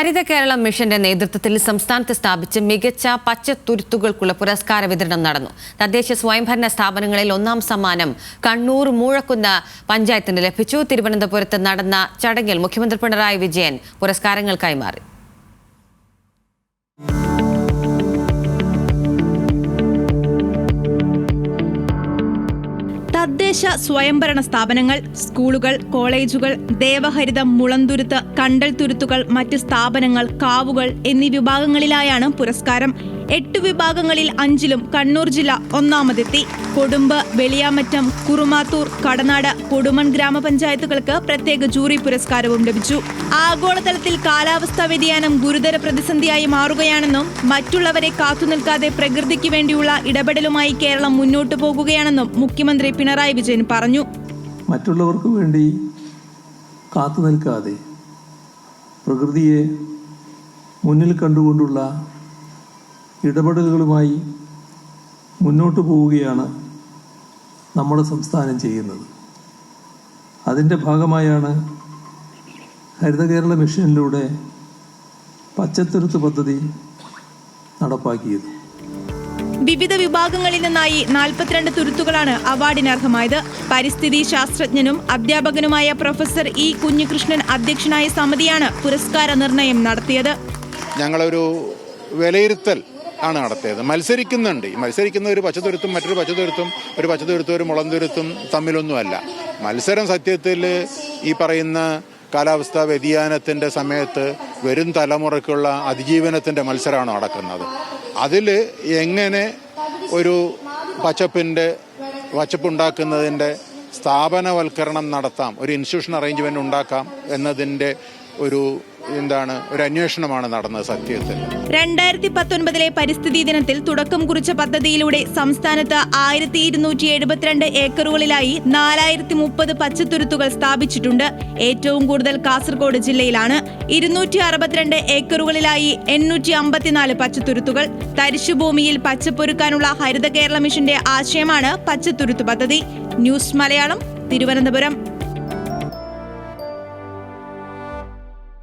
ഹരിത കേരളം മിഷന്റെ നേതൃത്വത്തിൽ സംസ്ഥാനത്ത് സ്ഥാപിച്ച് മികച്ച പച്ചത്തുരുത്തുകൾക്കുള്ള പുരസ്കാര വിതരണം നടന്നു. തദ്ദേശ സ്വയംഭരണ സ്ഥാപനങ്ങളിൽ ഒന്നാം സമ്മാനം കണ്ണൂർ മൂഴക്കുന്ന പഞ്ചായത്തിന് ലഭിച്ചു. തിരുവനന്തപുരത്ത് നടന്ന ചടങ്ങിൽ മുഖ്യമന്ത്രി പിണറായി വിജയൻ പുരസ്കാരങ്ങൾ കൈമാറി തദ്ദേശ സ്വയംഭരണ സ്ഥാപനങ്ങൾ സ്കൂളുകൾ കോളേജുകൾ ദേവഹരിതം മുളന്തുരുത്ത് കണ്ടൽ തുരുത്തുകൾ മറ്റ് സ്ഥാപനങ്ങൾ കാവുകൾ എന്നീ വിഭാഗങ്ങളിലായാണ് പുരസ്കാരം. എട്ട് വിഭാഗങ്ങളിൽ അഞ്ചിലും കണ്ണൂർ ജില്ല ഒന്നാമതെത്തി. കൊടുമ്പ് വെളിയാമറ്റം കുറുമാത്തൂർ കടനാട് കൊടുമൺ ഗ്രാമപഞ്ചായത്തുകൾക്ക് പ്രത്യേക ജൂറി പുരസ്കാരവും ലഭിച്ചു. ആഗോളതലത്തിൽ കാലാവസ്ഥാ വ്യതിയാനം ഗുരുതര പ്രതിസന്ധിയായി മാറുകയാണെന്നും മറ്റുള്ളവരെ കാത്തുനിൽക്കാതെ പ്രകൃതിക്ക് വേണ്ടിയുള്ള ഇടപെടലുമായി കേരളം മുന്നോട്ടു പോകുകയാണെന്നും മുഖ്യമന്ത്രി പിണറായി വിജയൻ പറഞ്ഞു. മറ്റുള്ളവർക്ക് വേണ്ടി കാത്തു നിൽക്കാതെ പ്രകൃതിയെ മുന്നിൽ കണ്ടുകൊണ്ടുള്ള ഇടപെടലുകളുമായി മുന്നോട്ട് പോവുകയാണ് നമ്മുടെ സംസ്ഥാനം ചെയ്യുന്നത്. അതിന്റെ ഭാഗമായാണ് ഹരിത കേരള മിഷനിലൂടെ പച്ചത്തുരുത്ത് പദ്ധതി നടപ്പാക്കിയത്. വിവിധ വിഭാഗങ്ങളിൽ നിന്നായി നാൽപ്പത്തിരണ്ട് തുരുത്തുകളാണ് അവാർഡിന് അർഹമായത് പരിസ്ഥിതി ശാസ്ത്രജ്ഞനും അധ്യാപകനുമായ പ്രൊഫസർ ഇ കുഞ്ഞികൃഷ്ണൻ അധ്യക്ഷനായ സമിതിയാണ് പുരസ്കാര നിർണയം നടത്തിയത്. ഞങ്ങളൊരു വിലയിരുത്തൽ ആണ് നടത്തിയത്. മത്സരിക്കുന്നുണ്ട്. ഈ മത്സരിക്കുന്ന ഒരു പച്ചത്തുരുത്തും മറ്റൊരു പച്ചത്തുരുത്തും ഒരു പച്ചത്തുരുത്തും ഒരു മുളന്തുരുത്തും തമ്മിലൊന്നുമല്ല. മത്സരം സത്യത്തിൽ ഈ പറയുന്ന കാലാവസ്ഥാ വ്യതിയാനത്തിന്റെ സമയത്ത് വരും തലമുറയ്ക്കുള്ള അതിജീവനത്തിന്റെ മത്സരമാണ് നടക്കുന്നത്. അതിൽ എങ്ങനെ ഒരു പച്ചപ്പിന്റെ പച്ചപ്പുണ്ടാക്കുന്നതിന്റെ സ്ഥാപനവൽക്കരണം നടത്താം ഒരു ഇൻസ്റ്റിറ്റ്യൂഷൻ അറേഞ്ച്മെന്റ് ഉണ്ടാക്കാം എന്നതിന്റെ ഒരു എന്താണ് ഒരു അന്വേഷണമാണ് നടന്നത് സത്യത്തിൽ. രണ്ടായിരത്തി പത്തൊൻപതിലെ പരിസ്ഥിതി ദിനത്തിൽ തുടക്കം കുറിച്ച പദ്ധതിയിലൂടെ സംസ്ഥാനത്ത് ആയിരത്തി ഇരുന്നൂറ്റി എഴുപത്തിരണ്ട് ഏക്കറുകളിലായി നാലായിരത്തി മുപ്പത് പച്ചത്തുരുത്തുകൾ സ്ഥാപിച്ചിട്ടുണ്ട്. ഏറ്റവും കൂടുതൽ കാസർഗോഡ് ജില്ലയിലാണ് ഇരുന്നൂറ്റി അറുപത്തിരണ്ട് ഏക്കറുകളിലായി എണ്ണൂറ്റി അമ്പത്തിനാല് പച്ചത്തുരുത്തുകൾ. തരിശുഭൂമിയിൽ പച്ചപ്പൊരുക്കാനുള്ള ഹരിത കേരള മിഷന്റെ ആശയമാണ് പച്ചത്തുരുത്ത് പദ്ധതി. ന്യൂസ് മലയാളം തിരുവനന്തപുരം.